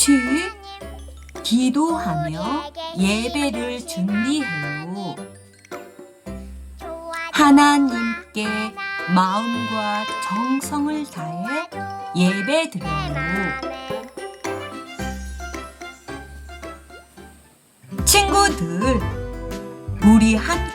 없이 기도하며 예배를 준비해요. 하나님께 마음과 정성을 다해 예배 드려요. 친구들, 우리 함께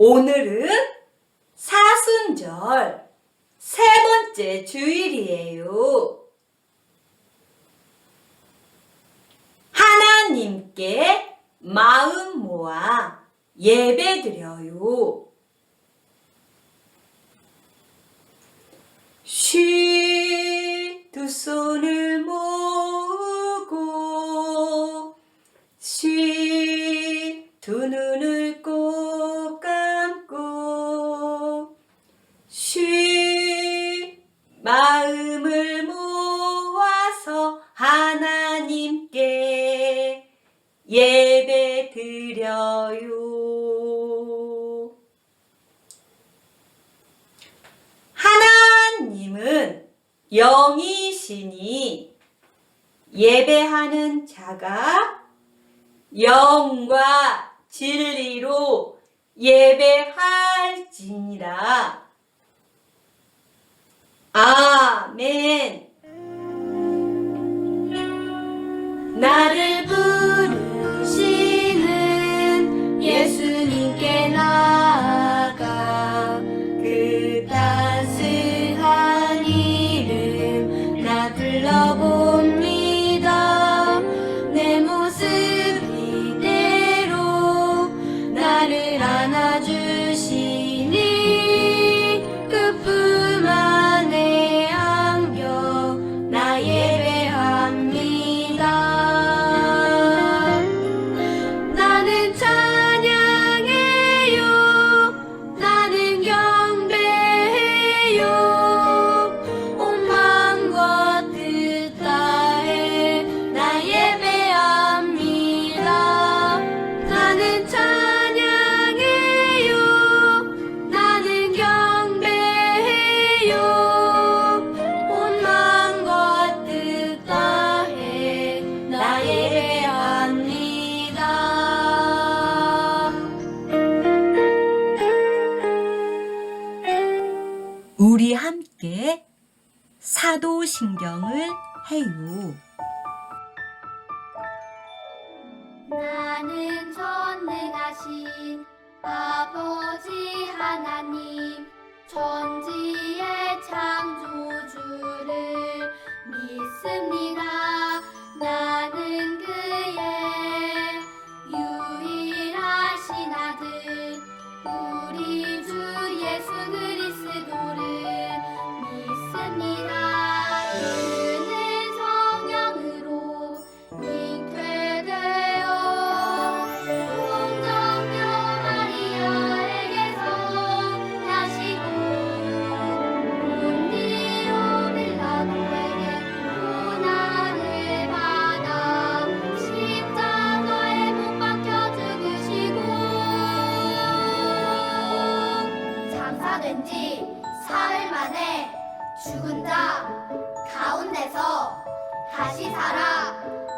오늘은 사순절 세 번째 주일이에요. 하나님께 마음 모아 예배 드려요. 쉬 쉬 마음을 모아서 하나님께 예배 드려요. 하나님은 영이시니 예배하는 자가 영과 진리로 예배할지니라. 아멘. 나를 나는 전능하신 아버지 하나님 천지의 창조주를 믿습니다. 나는 죽은 자 가운데서 다시 살아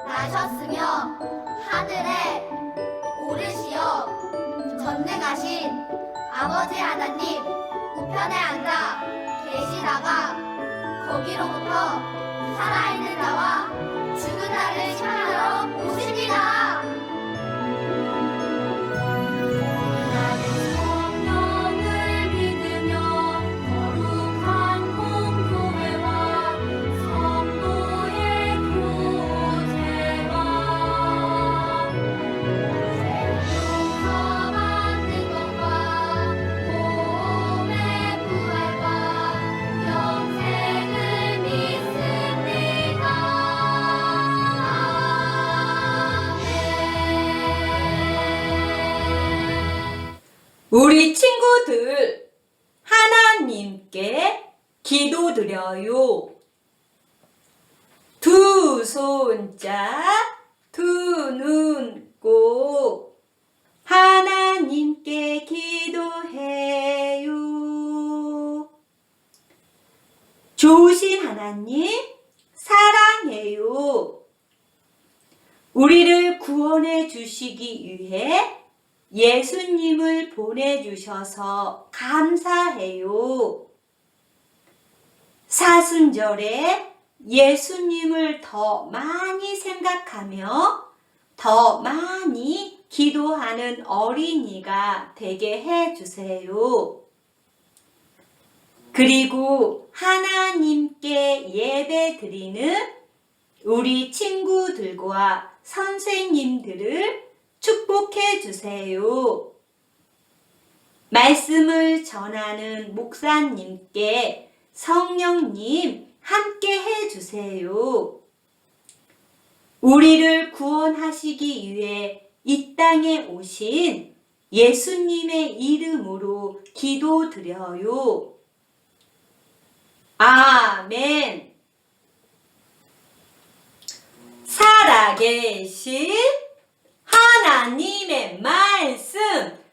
나셨으며 하늘에 오르시어 전능하신 아버지 하나님 우편에 앉아 계시다가 거기로부터 살아있는 자와 죽은 자를 심판하러 오십니다. 우리 친구들, 하나님께 기도드려요. 두 손자, 두 눈 꼭 하나님께 기도해요. 좋으신 하나님, 사랑해요. 우리를 구원해 주시기 위해 예수님을 보내주셔서 감사해요. 사순절에 예수님을 더 많이 생각하며 더 많이 기도하는 어린이가 되게 해 주세요. 그리고 하나님께 예배 드리는 우리 친구들과 선생님들을 축복해 주세요. 말씀을 전하는 목사님께 성령님 함께 해 주세요. 우리를 구원하시기 위해 이 땅에 오신 예수님의 이름으로 기도드려요. 아멘. 살아계신 하나님의 말씀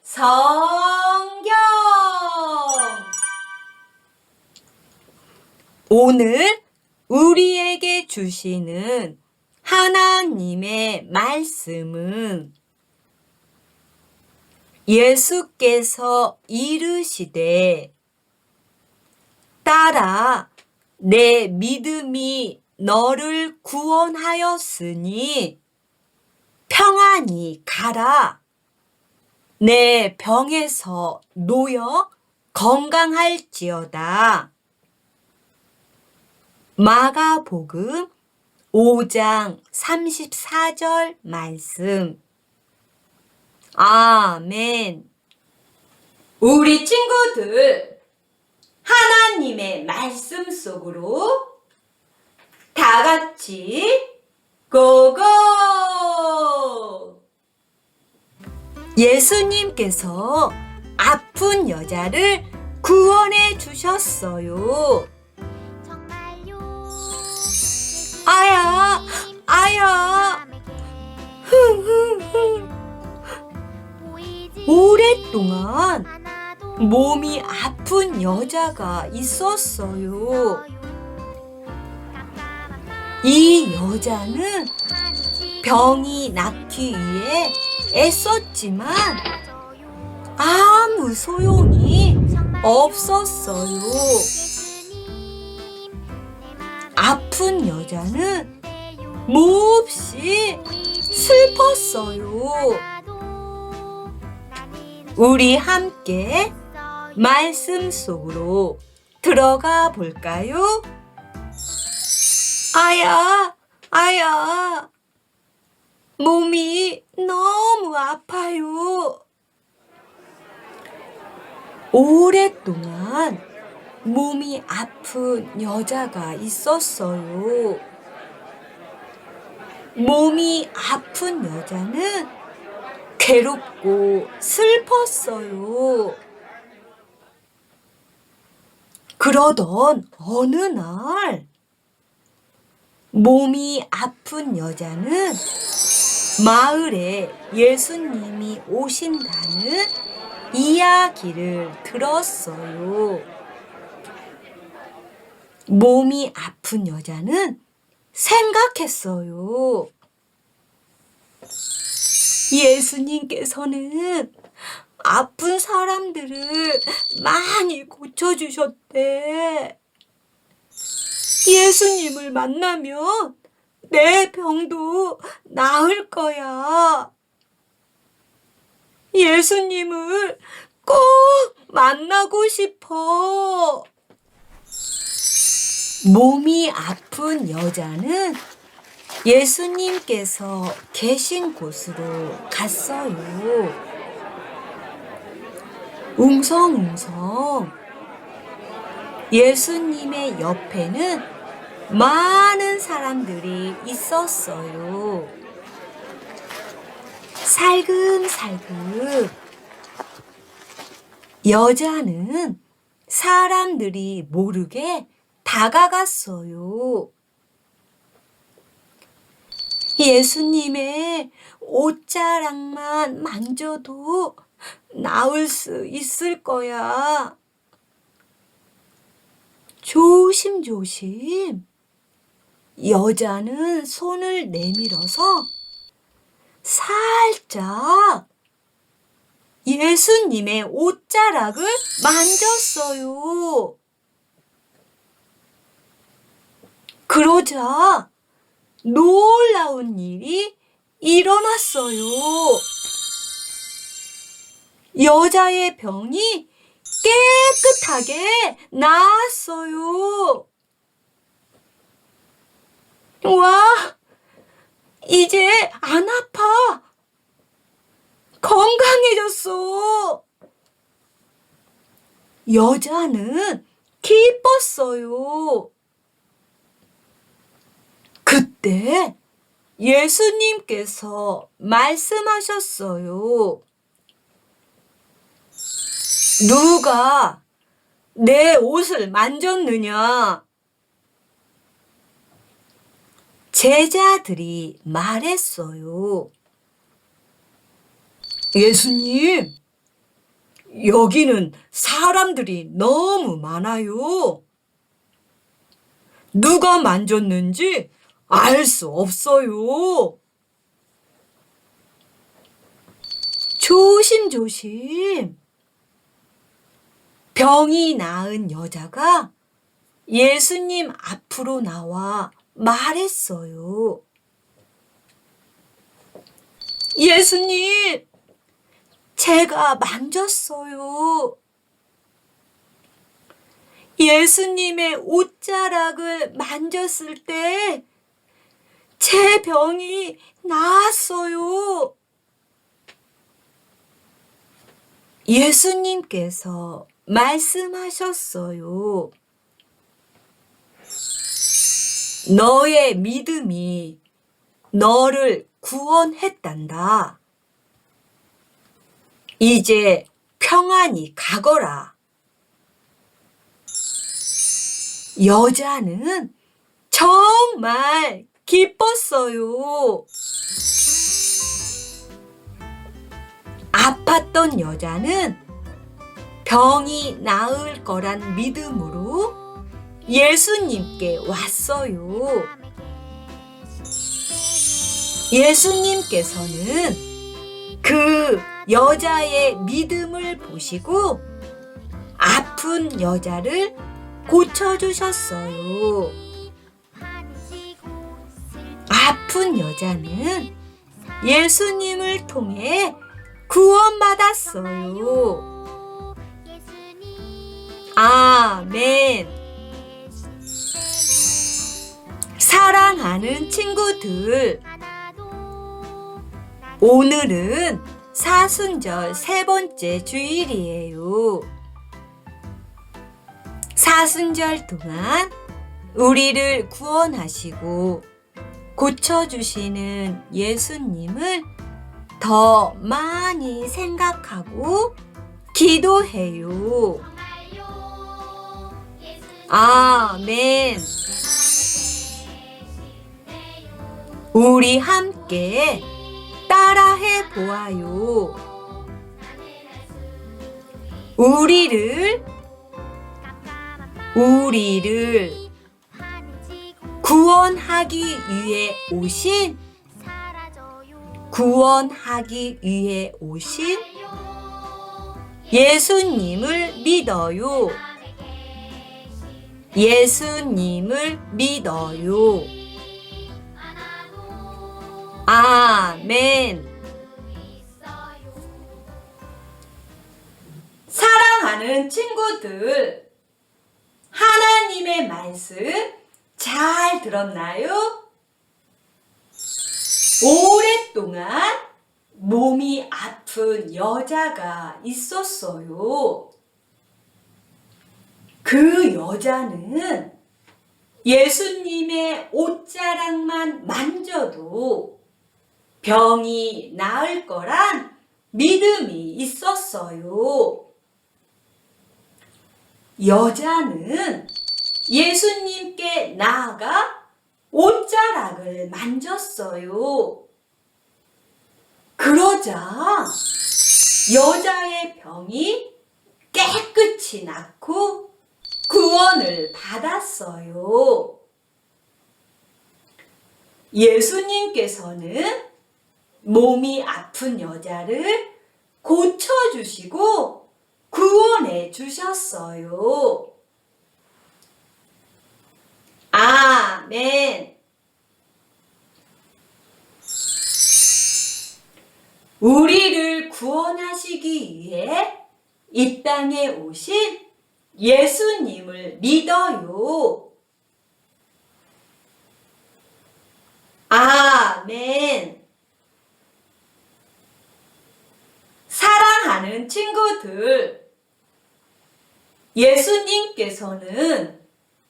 성경. 오늘 우리에게 주시는 하나님의 말씀은 예수께서 이르시되 따라 내 믿음이 너를 구원하였으니 평안히 가라. 내 병에서 놓여 건강할지어다. 마가복음 5장 34절 말씀. 아멘. 우리 친구들, 하나님의 말씀 속으로 다 같이 고고! 예수님께서 아픈 여자를 구원해 주셨어요. 정말요 아야, 아야. 오랫동안 몸이 아픈 여자가 있었어요. 이 여자는 병이 낫기 위해 애썼지만 아무 소용이 없었어요. 아픈 여자는 몹시 슬펐어요. 우리 함께 말씀 속으로 들어가 볼까요? 아야, 아야, 몸이 너무 아파요. 오랫동안 몸이 아픈 여자가 있었어요. 몸이 아픈 여자는 괴롭고 슬펐어요. 그러던 어느 날, 몸이 아픈 여자는 마을에 예수님이 오신다는 이야기를 들었어요. 몸이 아픈 여자는 생각했어요. 예수님께서는 아픈 사람들을 많이 고쳐주셨대. 예수님을 만나면 내 병도 나을 거야. 예수님을 꼭 만나고 싶어. 몸이 아픈 여자는 예수님께서 계신 곳으로 갔어요. 웅성웅성 예수님의 옆에는 많은 사람들이 있었어요. 살금살금 여자는 사람들이 모르게 다가갔어요. 예수님의 옷자락만 만져도 나을 수 있을 거야. 조심조심. 여자는 손을 내밀어서 살짝 예수님의 옷자락을 만졌어요. 그러자 놀라운 일이 일어났어요. 여자의 병이 깨끗하게 나았어요. 와, 이제 안 아파. 건강해졌어. 여자는 기뻤어요. 그때 예수님께서 말씀하셨어요. 누가 내 옷을 만졌느냐? 제자들이 말했어요. 예수님, 여기는 사람들이 너무 많아요. 누가 만졌는지 알 수 없어요. 조심조심. 병이 나은 여자가 예수님 앞으로 나와 말했어요. 예수님, 제가 만졌어요. 예수님의 옷자락을 만졌을 때 제 병이 나았어요. 예수님께서 말씀하셨어요. 너의 믿음이 너를 구원했단다. 이제 평안히 가거라. 여자는 정말 기뻤어요. 아팠던 여자는 병이 나을 거란 믿음으로 예수님께 왔어요. 예수님께서는 그 여자의 믿음을 보시고 아픈 여자를 고쳐주셨어요. 아픈 여자는 예수님을 통해 구원받았어요. 아멘. 사랑하는 친구들, 오늘은 사순절 세 번째 주일이에요. 사순절 동안 우리를 구원하시고 고쳐주시는 예수님을 더 많이 생각하고 기도해요. 아멘. 우리 함께 따라해 보아요. 우리를, 우리를 구원하기 위해 오신, 구원하기 위해 오신 예수님을 믿어요. 예수님을 믿어요. 아멘. 사랑하는 친구들, 하나님의 말씀 잘 들었나요? 오랫동안 몸이 아픈 여자가 있었어요. 그 여자는 예수님의 옷자락만 만져도 병이 나을 거란 믿음이 있었어요. 여자는 예수님께 나아가 옷자락을 만졌어요. 그러자 여자의 병이 깨끗이 낫고 구원을 받았어요. 예수님께서는 몸이 아픈 여자를 고쳐주시고 구원해 주셨어요. 아멘. 우리를 구원하시기 위해 이 땅에 오신 예수님을 믿어요. 아멘. 사랑하는 친구들, 예수님께서는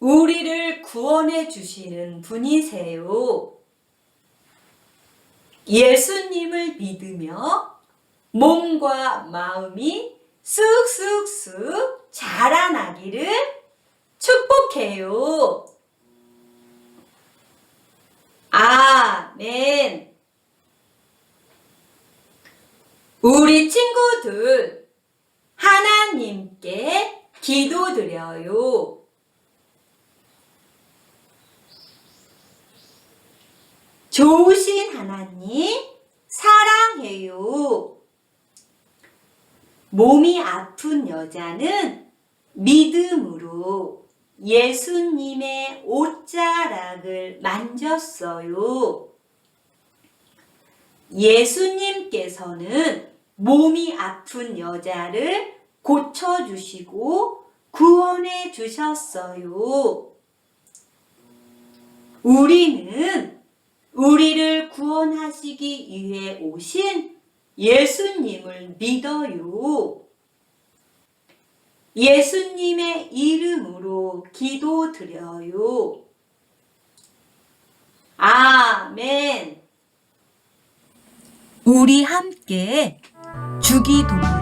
우리를 구원해 주시는 분이세요. 예수님을 믿으며 몸과 마음이 쑥쑥쑥 자라나기를 축복해요. 아멘. 우리 친구들, 하나님께 기도드려요. 좋으신 하나님, 사랑해요. 몸이 아픈 여자는 믿음으로 예수님의 옷자락을 만졌어요. 예수님께서는 몸이 아픈 여자를 고쳐주시고 구원해 주셨어요. 우리는 우리를 구원하시기 위해 오신 예수님을 믿어요. 예수님의 이름으로 기도드려요. 아멘. 우리 함께 주기도문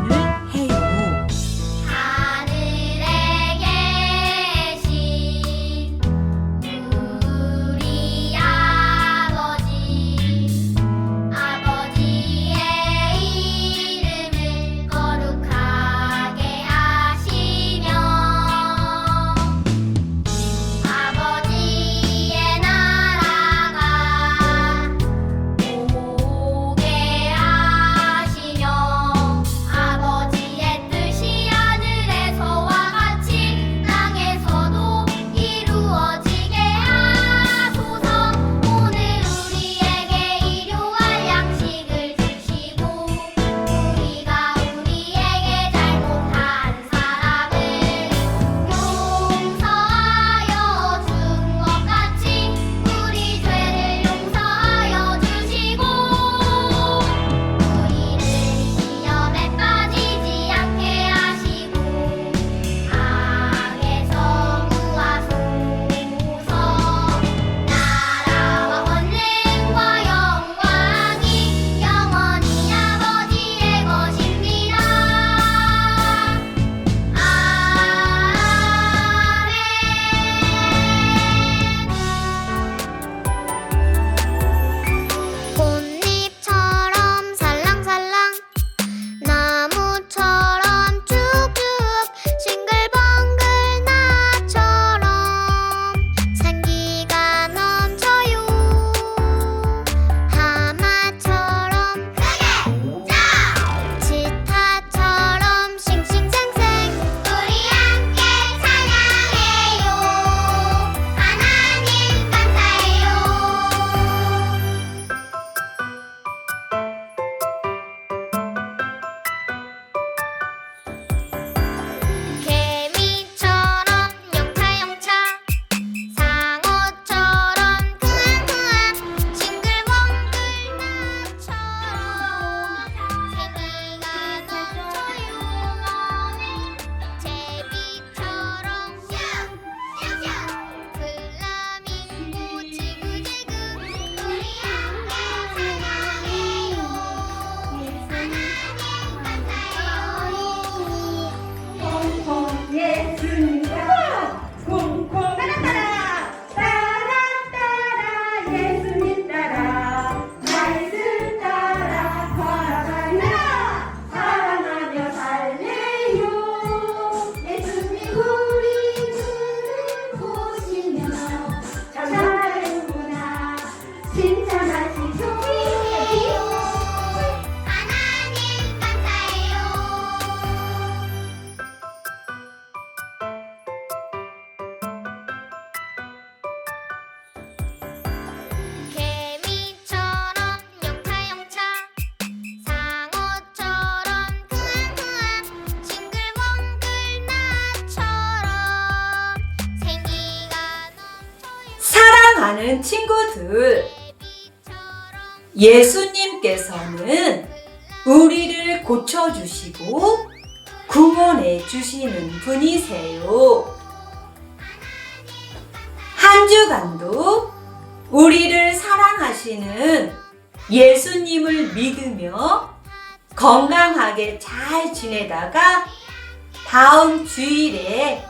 사랑하는 친구들, 예수님께서는 우리를 고쳐주시고 구원해 주시는 분이세요. 한 주간도 우리를 사랑하시는 예수님을 믿으며 건강하게 잘 지내다가 다음 주일에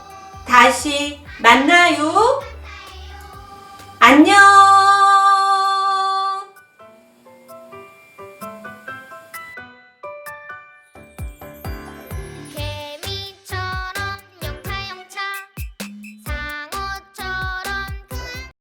다시 만나요. 안녕!